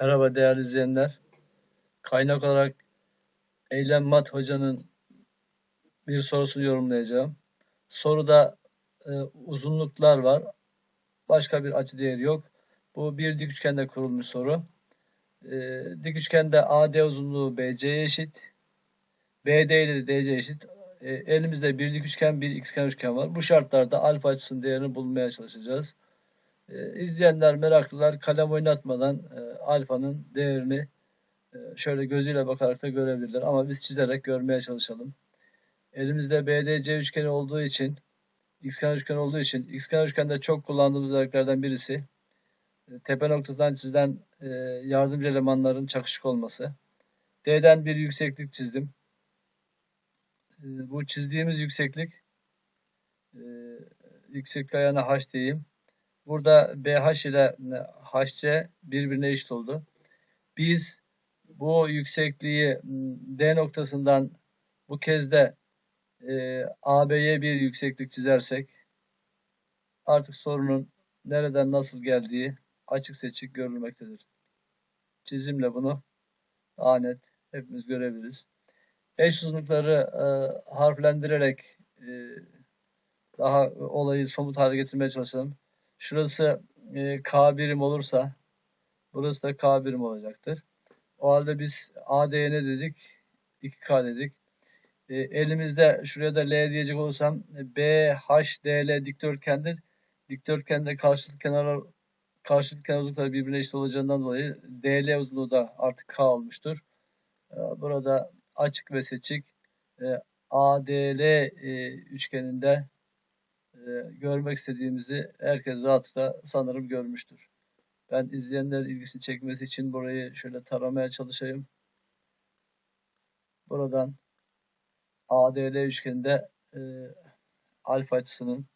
Merhaba değerli izleyenler. Kaynak olarak Eylem Mat Hoca'nın bir sorusunu yorumlayacağım. Soruda e, uzunluklar var. Başka bir açı değeri yok. Bu bir dik üçgende kurulmuş soru. E, dik üçgende AD uzunluğu BC'ye eşit. BD ile DC eşit. E, elimizde bir dik üçgen, bir xgen üçgen var. Bu şartlarda alfa açısının değerini bulmaya çalışacağız. E, izleyenler, meraklılar kalem oynatmadan e, alfanın değerini e, şöyle gözüyle bakarak da görebilirler. Ama biz çizerek görmeye çalışalım. Elimizde BDC üçgeni olduğu için, xkenar üçgen olduğu için, xkenar üçgende çok kullandığımız özelliklerden birisi e, tepe noktadan çizilen e, yardımcı elemanların çakışık olması. D'den bir yükseklik çizdim. E, bu çizdiğimiz yükseklik e, yükseklik ayağına H diyeyim. Burada BH ile HC birbirine eşit oldu. Biz bu yüksekliği D noktasından bu kez de e, AB'ye bir yükseklik çizersek artık sorunun nereden nasıl geldiği açık seçik görülmektedir. Çizimle bunu daha net hepimiz görebiliriz. Eş uzunlukları e, harflendirerek e, daha olayı somut hale getirmeye çalışalım. Şurası e, K birim olursa burası da K birim olacaktır. O halde biz AD'ye ne dedik? 2K dedik. E, elimizde şuraya da L diyecek olursam BHDL dikdörtgendir. Dikdörtgende karşılık kenarlar karşılık kenar uzunlukları birbirine eşit olacağından dolayı DL uzunluğu da artık K olmuştur. E, burada açık ve seçik e, ADL e, üçgeninde e, görmek istediğimizi herkes rahatlıkla sanırım görmüştür. Ben izleyenler ilgisini çekmesi için burayı şöyle taramaya çalışayım. Buradan ADL üçgeninde e, alfa açısının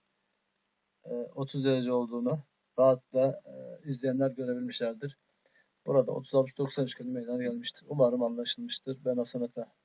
e, 30 derece olduğunu rahatlıkla e, izleyenler görebilmişlerdir. Burada 36-90 üçgeni meydana gelmiştir. Umarım anlaşılmıştır. Ben Hasan Ata.